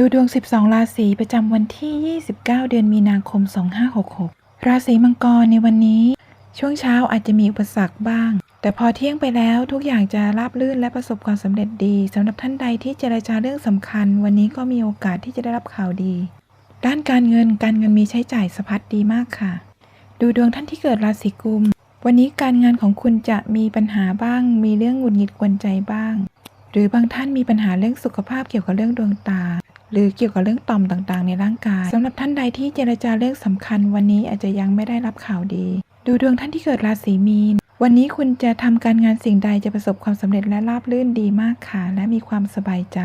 ดูดวง 12 ราศีประจำวันที่ 29 เดือนมีนาคม 2566 ราศีมังกรในวันนี้ ช่วงเช้าอาจจะมีอุปสรรคบ้าง แต่พอเที่ยงไปแล้วทุกอย่างจะราบรื่นและประสบความสำเร็จดีสำหรับท่านใดที่เจรจาเรื่องสำคัญ วันนี้ก็มีโอกาสที่จะได้รับข่าวดี ด้านการเงินการเงินมีใช้จ่ายสะพัดดีมากค่ะ ดูดวงท่านที่เกิดราศีกุม วันนี้การงานของคุณจะมีปัญหาบ้าง มีเรื่องหงุดหงิดกวนใจบ้าง หรือบางท่านมีปัญหาเรื่องสุขภาพเกี่ยวกับเรื่องดวงตา หรือเกี่ยวกับเรื่องต่อมต่างๆ ในร่างกายสำหรับท่านใดที่เจรจาเรื่องสำคัญวันนี้อาจจะยังไม่ได้รับข่าวดี ดูดวงท่านที่เกิดราศีมีน วันนี้คุณจะทำการงานสิ่งใดจะประสบความสำเร็จและราบรื่นดีมากค่ะ และมีความสบายใจ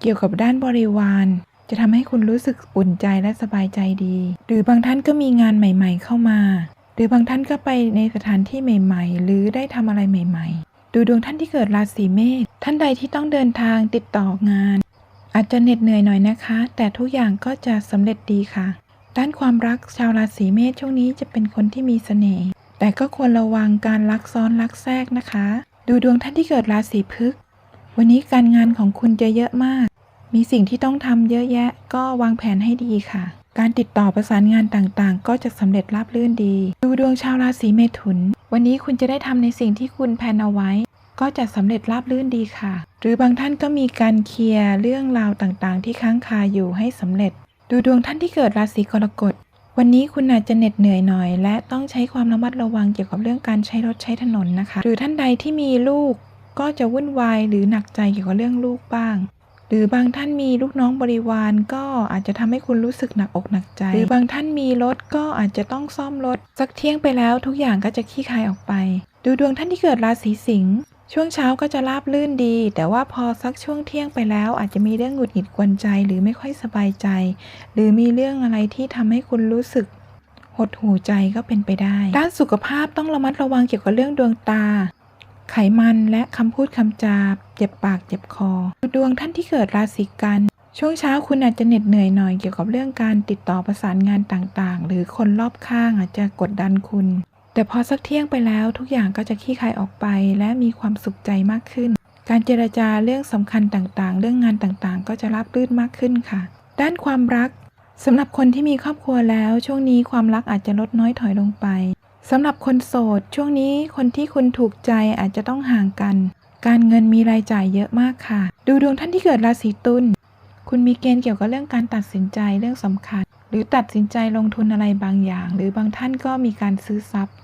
เกี่ยวกับด้านบริวาร จะทำให้คุณรู้สึกอุ่นใจและสบายใจดี หรือบางท่านก็มีงานใหม่ ๆ เข้ามา หรือบางท่านก็ไปในสถานที่ใหม่ ๆ หรือได้ทำอะไรใหม่ ๆ ดูดวงท่านที่เกิดราศีเมษท่านใดที่ต้องเดินทางติดต่องาน อาจจะเหน็ดเหนื่อยหน่อยนะคะ แต่ทุกอย่างก็จะสำเร็จดีค่ะ ด้านความรักชาวราศีเมษช่วงนี้จะเป็นคนที่มีเสน่ห์แต่ก็ควรระวังการลักซ้อนลักแทรกนะคะ ดูดวงท่านที่เกิดราศีพฤษภวันนี้การงานของคุณจะเยอะมาก มีสิ่งที่ต้องทำเยอะแยะ ก็วางแผนให้ดีค่ะ การติดต่อประสานงานต่างๆ ก็จะสำเร็จราบรื่นดี ดูดวงชาวราศีเมถุน วันนี้คุณจะได้ทำในสิ่งที่คุณแพลนเอาไว้ ก็จะสำเร็จราบรื่นดีค่ะ หรือบางท่านก็มีการเคลียร์เรื่องราวต่างๆ ที่ค้างคาอยู่ให้สำเร็จ ดูดวงท่านที่เกิดราศีกรกฎวันนี้คุณอาจจะเหน็ดเหนื่อยหน่อย และต้องใช้ความระมัดระวังเกี่ยวกับเรื่องการใช้รถใช้ถนนนะคะ หรือท่านใดที่มีลูกก็จะวุ่นวายหรือหนักใจเกี่ยวกับเรื่องลูกบ้าง หรือบางท่านมีลูกน้องบริวารก็อาจจะทำให้คุณรู้สึกหนักอกหนักใจ หรือบางท่านมีรถก็อาจจะต้องซ่อมรถ สักเที่ยงไปแล้วทุกอย่างก็จะขี้คายออกไป ดูดวงท่านที่เกิดราศีสิงห์ ช่วงเช้าก็จะราบลื่นดี แต่ว่าพอสักช่วงเที่ยงไปแล้ว อาจจะมีเรื่องหงุดหงิดกวนใจหรือไม่ค่อยสบายใจ หรือมีเรื่องอะไรที่ทำให้คุณรู้สึกหดหูใจก็เป็นไปได้ ด้านสุขภาพต้องระมัดระวังเกี่ยวกับเรื่องดวงตา ไขมันและคำพูดคำจา เจ็บปากเจ็บคอ ดวงท่านที่เกิดราศีกันช่วงเช้าคุณอาจจะเหน็ดเหนื่อยหน่อยเกี่ยวกับเรื่องการติดต่อประสานงานต่างๆ หรือคนรอบข้างอาจจะกดดันคุณ แต่พอสักเที่ยงไปแล้วทุกอย่างก็จะขี้คายออกไป และมีความสุขใจมากขึ้น การเจรจาเรื่องสำคัญต่างๆ เรื่องงานต่างๆ ก็จะราบรื่นมากขึ้นค่ะ ด้านความรักสำหรับคนที่มีครอบครัวแล้ว ช่วงนี้ความรักอาจจะลดน้อยถอยลงไปสำหรับคนโสด ช่วงนี้คนที่คุณถูกใจอาจจะต้องห่างกัน การเงินมีรายจ่ายเยอะมากค่ะ ดูดวงท่านที่เกิดราศีตุลคุณมีเกณฑ์เกี่ยวกับเรื่องการตัดสินใจเรื่องสำคัญ หรือตัดสินใจลงทุนอะไรบางอย่าง หรือบางท่านก็มีการซื้อทรัพย์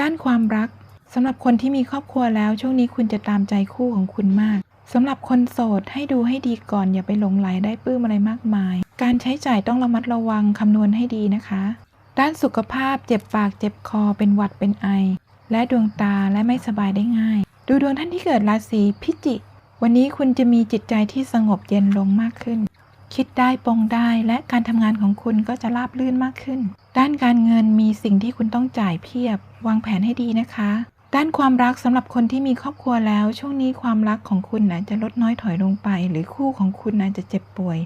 ด้านความรักสำหรับคนที่มีครอบครัวแล้วช่วงนี้คุณจะตามใจคู่ของคุณมากสำหรับคนโสดให้ดูให้ดีก่อนอย่าไปหลงไหลได้ปื้มอะไรมากมาย การใช้จ่ายต้องระมัดระวังคำนวณให้ดีนะคะ ด้านสุขภาพเจ็บปากเจ็บคอเป็นหวัดเป็นไอ และดวงตาและไม่สบายได้ง่าย ดูดวงท่านที่เกิดราศีพิจิกวันนี้คุณจะมีจิตใจที่สงบเย็นลงมากขึ้น คิดได้ปงได้และการทำงานของคุณก็จะราบรื่นมากขึ้น ด้านการเงินมีสิ่งที่คุณต้องจ่ายเพียบ วางแผนให้ดีนะคะ ด้านความรักสำหรับคนที่มีครอบครัวแล้ว ช่วงนี้ความรักของคุณอาจจะลดน้อยถอยลงไป หรือคู่ของคุณอาจจะเจ็บป่วย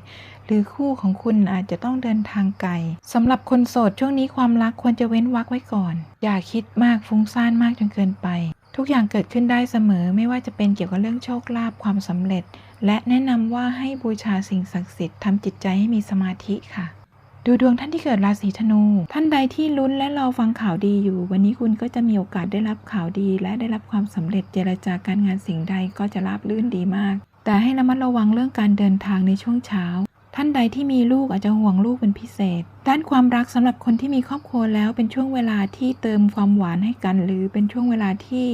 หรือคู่ของคุณอาจจะต้องเดินทางไกลสำหรับคนโสดช่วงนี้ความรักควรจะเว้นวรรคไว้ก่อน อย่าคิดมากฟุ้งซ่านมากจนเกินไป ทุกอย่างเกิดขึ้นได้เสมอไม่ว่าจะเป็นเกี่ยวกับเรื่องโชคลาภความสำเร็จ และแนะนำว่าให้บูชาสิ่งศักดิ์สิทธิ์ทำจิตใจให้มีสมาธิค่ะ ดูดวงท่านที่เกิดราศีธนู ท่านใดที่ลุ้นและรอฟังข่าวดีอยู่ วันนี้คุณก็จะมีโอกาสได้รับข่าวดี และได้รับความสำเร็จเจรจาการงานสิ่งใดก็จะราบรื่นดีมาก แต่ให้ระมัดระวังเรื่องการเดินทางในช่วงเช้าท่านใดที่มีลูกอาจจะห่วงลูกเป็นพิเศษ ด้านความรักสำหรับคนที่มีครอบครัวแล้วเป็นช่วงเวลาที่เติมความหวานให้กัน หรือเป็นช่วงเวลาที่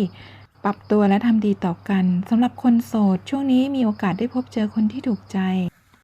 ปรับตัวและทำดีต่อกันสำหรับคนโสด ช่วงนี้มีโอกาสได้พบเจอคนที่ถูกใจ